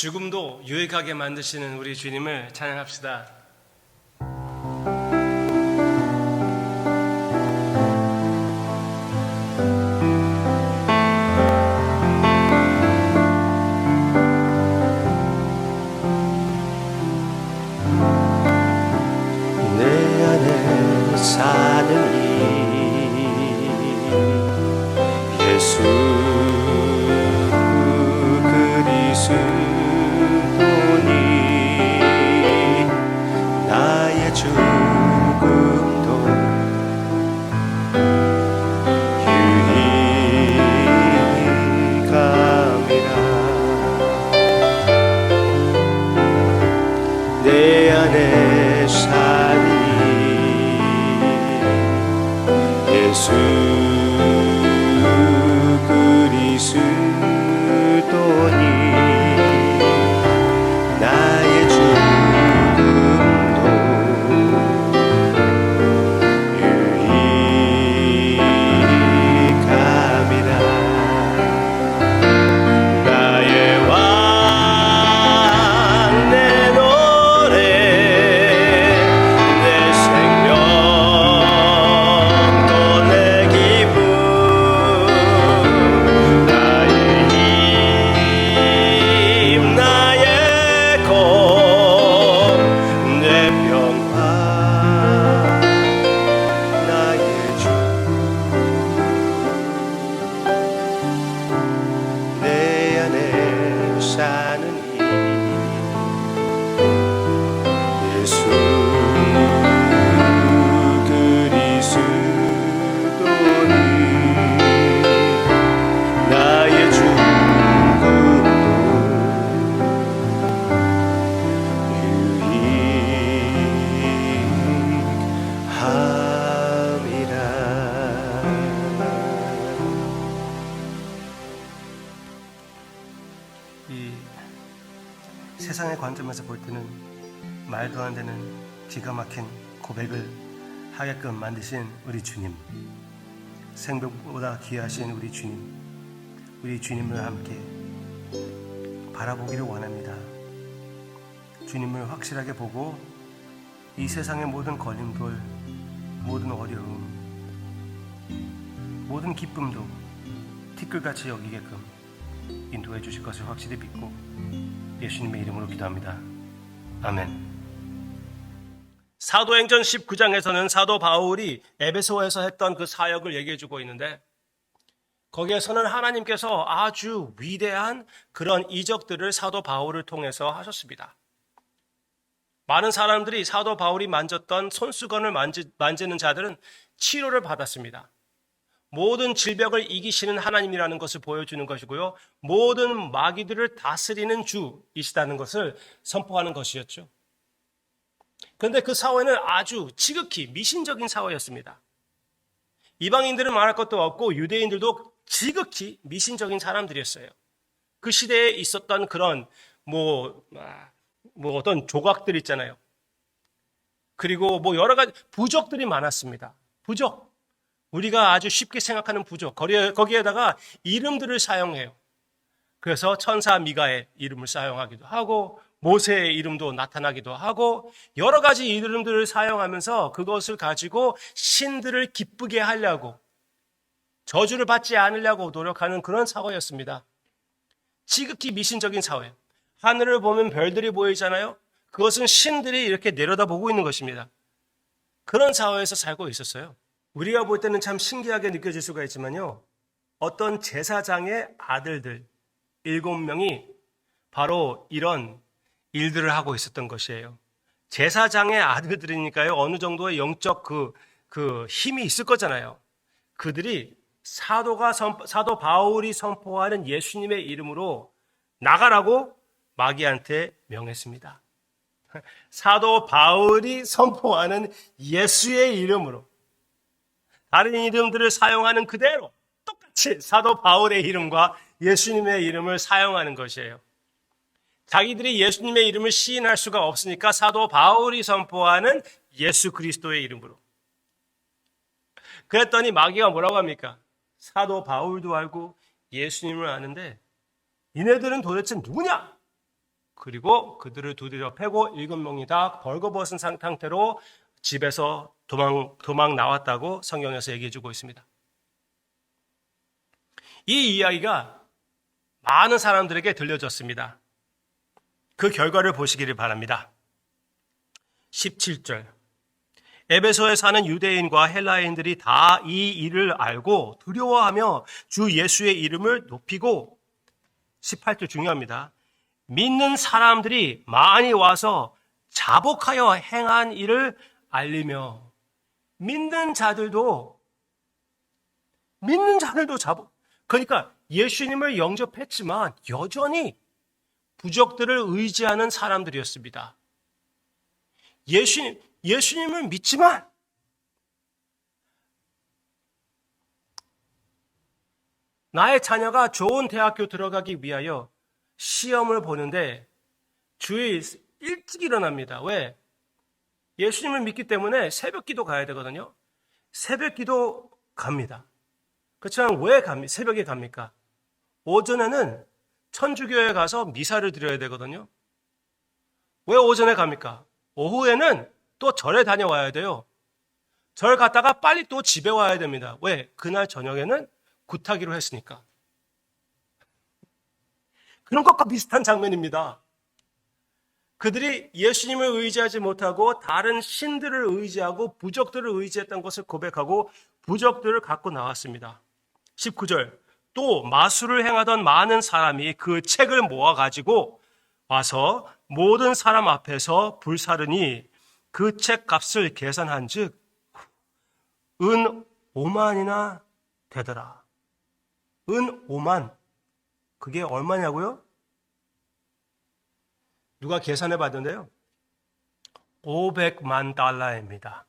죽음도 유익하게 만드시는 우리 주님을 찬양합시다. 예수 그리스도니 이 세상의 관점에서 볼 때는 말도 안 되는 기가 막힌 고백을 하게끔 만드신 우리 주님, 생명보다 귀하신 우리 주님, 우리 주님을 함께 바라보기를 원합니다. 주님을 확실하게 보고 이 세상의 모든 걸림돌, 모든 어려움, 모든 기쁨도 티끌같이 여기게끔 인도해 주실 것을 확실히 믿고 예수님의 이름으로 기도합니다. 아멘. 사도행전 19장에서는 사도 바울이 에베소에서 했던 그 사역을 얘기해 주고 있는데 거기에서는 하나님께서 아주 위대한 그런 이적들을 사도 바울을 통해서 하셨습니다. 많은 사람들이 사도 바울이 만졌던 손수건을 만지, 만지는 자들은 치료를 받았습니다. 모든 질병을 이기시는 하나님이라는 것을 보여주는 것이고요. 모든 마귀들을 다스리는 주이시다는 것을 선포하는 것이었죠. 그런데 그 사회는 아주 지극히 미신적인 사회였습니다. 이방인들은 말할 것도 없고 유대인들도 지극히 미신적인 사람들이었어요. 그 시대에 있었던 그런 뭐, 아, 뭐 어떤 조각들 있잖아요. 그리고 뭐 여러 가지 부적들이 많았습니다. 부적. 우리가 아주 쉽게 생각하는 부족, 거기에다가 이름들을 사용해요. 그래서 천사 미가의 이름을 사용하기도 하고, 모세의 이름도 나타나기도 하고, 여러 가지 이름들을 사용하면서 그것을 가지고 신들을 기쁘게 하려고, 저주를 받지 않으려고 노력하는 그런 사회였습니다. 지극히 미신적인 사회. 하늘을 보면 별들이 보이잖아요? 그것은 신들이 이렇게 내려다보고 있는 것입니다. 그런 사회에서 살고 있었어요. 우리가 볼 때는 참 신기하게 느껴질 수가 있지만요. 어떤 제사장의 아들들 일곱 명이 바로 이런 일들을 하고 있었던 것이에요. 제사장의 아들들이니까요. 어느 정도의 영적 그, 그 힘이 있을 거잖아요. 그들이 사도가 선, 사도 바울이 선포하는 예수님의 이름으로 나가라고 마귀한테 명했습니다. 사도 바울이 선포하는 예수의 이름으로 다른 이름들을 사용하는 그대로 똑같이 사도 바울의 이름과 예수님의 이름을 사용하는 것이에요. 자기들이 예수님의 이름을 시인할 수가 없으니까 사도 바울이 선포하는 예수 그리스도의 이름으로. 그랬더니 마귀가 뭐라고 합니까? 사도 바울도 알고 예수님을 아는데 이네들은 도대체 누구냐? 그리고 그들을 두드려 패고 일곱 명이 다 벌거벗은 상태로 집에서 도망 도망 나왔다고 성경에서 얘기해 주고 있습니다. 이 이야기가 많은 사람들에게 들려졌습니다. 그 결과를 보시기를 바랍니다. 17절. 에베소에 사는 유대인과 헬라인들이 다 이 일을 알고 두려워하며 주 예수의 이름을 높이고 18절 중요합니다. 믿는 사람들이 많이 와서 자복하여 행한 일을 알리며 믿는 자들도 믿는 자들도 자복 그러니까 예수님을 영접했지만 여전히 부적들을 의지하는 사람들이었습니다. 예수님 예수님을 믿지만 나의 자녀가 좋은 대학교 들어가기 위하여 시험을 보는데 주일 일찍 일어납니다. 왜? 예수님을 믿기 때문에 새벽 기도 가야 되거든요. 새벽 기도 갑니다. 그렇지만 왜 갑니 새벽에 갑니까? 오전에는 천주교에 가서 미사를 드려야 되거든요. 왜 오전에 갑니까? 오후에는 또 절에 다녀와야 돼요. 절 갔다가 빨리 또 집에 와야 됩니다. 왜? 그날 저녁에는 굿하기로 했으니까. 그런 것과 비슷한 장면입니다. 그들이 예수님을 의지하지 못하고 다른 신들을 의지하고 부적들을 의지했던 것을 고백하고 부적들을 갖고 나왔습니다. 19절. 또 마술을 행하던 많은 사람이 그 책을 모아 가지고 와서 모든 사람 앞에서 불사르니 그 책 값을 계산한즉 은 5만이나 되더라. 은 5만. 그게 얼마냐고요? 누가 계산해 봤는데요. 500만 달러입니다.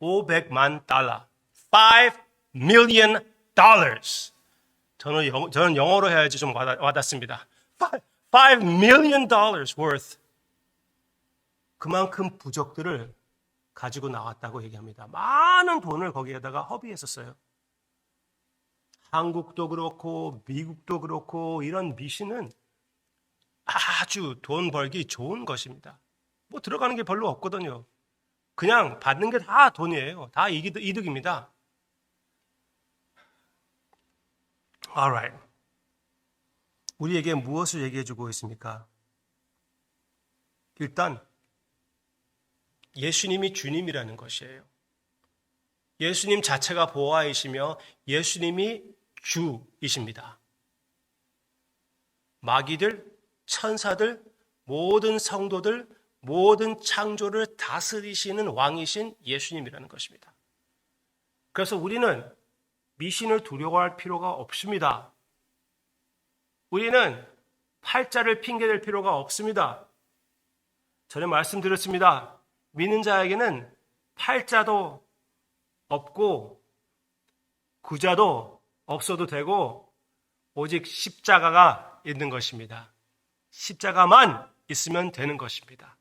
500만 달러. 5 million dollars. 저는, 영, 저는 영어로 해야지 좀 와닿, 와닿습니다. 5 million dollars worth. 그만큼 부적들을 가지고 나왔다고 얘기합니다. 많은 돈을 거기에다가 허비했었어요. 한국도 그렇고 미국도 그렇고 이런 미신은 아주 돈 벌기 좋은 것입니다. 뭐 들어가는 게 별로 없거든요. 그냥 받는 게 다 돈이에요. 다 이득, 이득입니다. Alright. 우리에게 무엇을 얘기해 주고 있습니까? 일단 예수님이 주님이라는 것이에요. 예수님 자체가 보아이시며 예수님이 주이십니다. 마귀들, 천사들, 모든 성도들, 모든 창조를 다스리시는 왕이신 예수님이라는 것입니다. 그래서 우리는 미신을 두려워할 필요가 없습니다. 우리는 팔자를 핑계댈 필요가 없습니다. 전에 말씀드렸습니다. 믿는 자에게는 팔자도 없고 구자도 없어도 되고 오직 십자가가 있는 것입니다. 십자가만 있으면 되는 것입니다.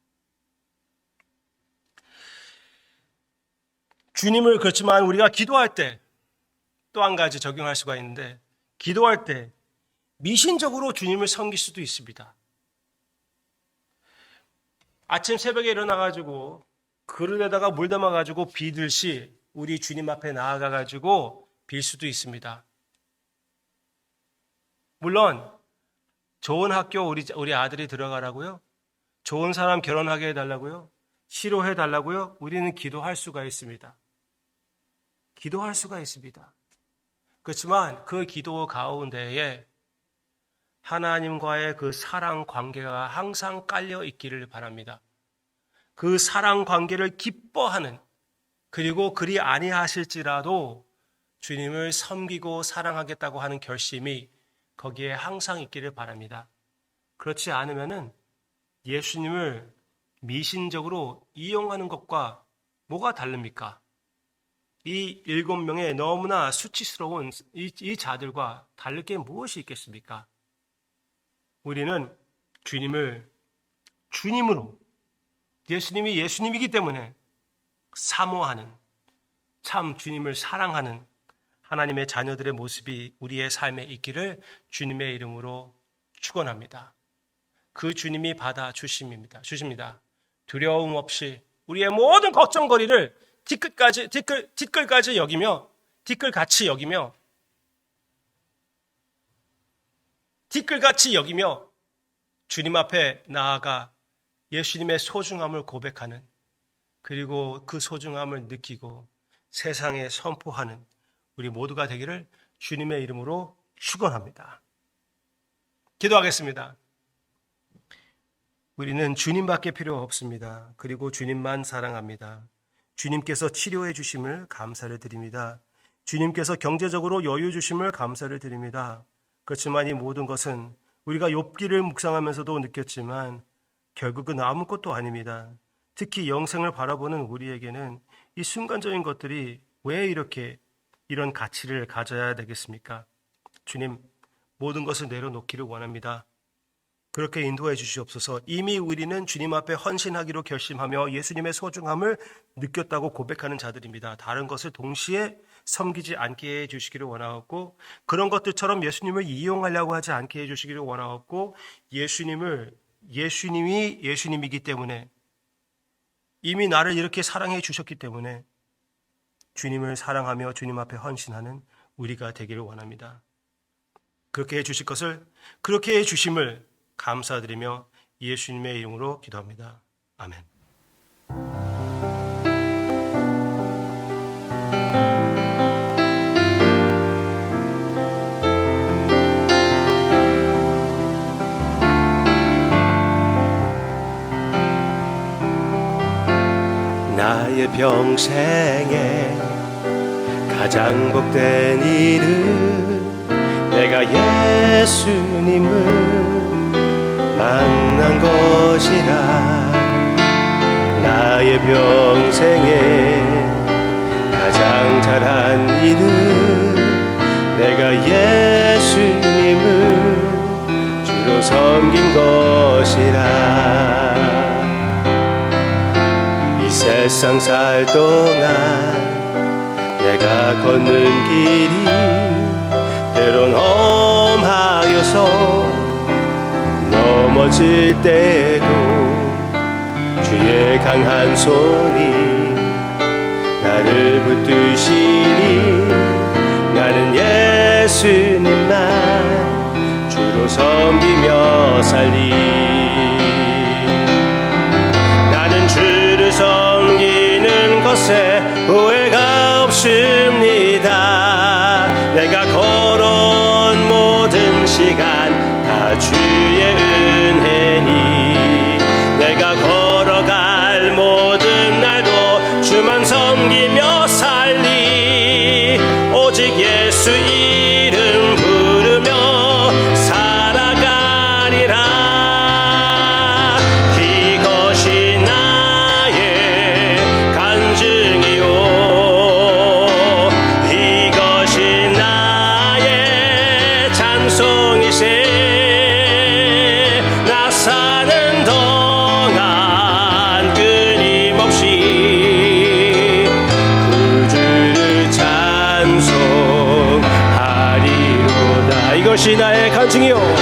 주님을 그렇지만 우리가 기도할 때 또 한 가지 적용할 수가 있는데 기도할 때 미신적으로 주님을 섬길 수도 있습니다. 아침 새벽에 일어나가지고 그릇에다가 물 담아가지고 비들시 우리 주님 앞에 나아가가지고 빌 수도 있습니다. 물론 좋은 학교 우리 우리 아들이 들어가라고요. 좋은 사람 결혼하게 해달라고요. 치료해 달라고요. 우리는 기도할 수가 있습니다. 기도할 수가 있습니다. 그렇지만 그 기도 가운데에 하나님과의 그 사랑 관계가 항상 깔려 있기를 바랍니다. 그 사랑 관계를 기뻐하는 그리고 그리 아니하실지라도 주님을 섬기고 사랑하겠다고 하는 결심이 거기에 항상 있기를 바랍니다. 그렇지 않으면은 예수님을 미신적으로 이용하는 것과 뭐가 다릅니까? 이 일곱 명의 너무나 수치스러운 이, 이 자들과 다를 게 무엇이 있겠습니까? 우리는 주님을 주님으로 예수님이 예수님이기 때문에 사모하는 참 주님을 사랑하는 하나님의 자녀들의 모습이 우리의 삶에 있기를 주님의 이름으로 축원합니다. 그 주님이 받아 주심입니다. 주십니다. 두려움 없이 우리의 모든 걱정거리를 뒤끝까지 뒤끌 뒤끌까지 여기며 뒤끌같이 여기며 뒤끌같이 여기며 주님 앞에 나아가 예수님의 소중함을 고백하는 그리고 그 소중함을 느끼고 세상에 선포하는 우리 모두가 되기를 주님의 이름으로 축원합니다. 기도하겠습니다. 우리는 주님밖에 필요 없습니다. 그리고 주님만 사랑합니다. 주님께서 치료해 주심을 감사를 드립니다. 주님께서 경제적으로 여유 주심을 감사를 드립니다. 그렇지만 이 모든 것은 우리가 욥기를 묵상하면서도 느꼈지만 결국은 아무것도 아닙니다. 특히 영생을 바라보는 우리에게는 이 순간적인 것들이 왜 이렇게 이런 가치를 가져야 되겠습니까? 주님, 모든 것을 내려놓기를 원합니다. 그렇게 인도해 주시옵소서. 이미 우리는 주님 앞에 헌신하기로 결심하며 예수님의 소중함을 느꼈다고 고백하는 자들입니다. 다른 것을 동시에 섬기지 않게 해 주시기를 원하옵고 그런 것들처럼 예수님을 이용하려고 하지 않게 해 주시기를 원하옵고 예수님을 예수님이 예수님이기 때문에 이미 나를 이렇게 사랑해 주셨기 때문에 주님을 사랑하며 주님 앞에 헌신하는 우리가 되기를 원합니다. 그렇게 해 주실 것을 그렇게 해 주심을 감사드리며 예수님의 이름으로 기도합니다. 아멘. 나의 평생에 가장 복된 일은 내가 예수님을 만난 것이라. 나의 평생에 가장 잘한 일은 내가 예수님을 주로 섬긴 것이라. 이 세상 살 동안 내가 걷는 길이 때론 험하여서 넘어질 때도 주의 강한 손이 나를 붙드시니 나는 예수님만 주로 섬기며 살리 모 이것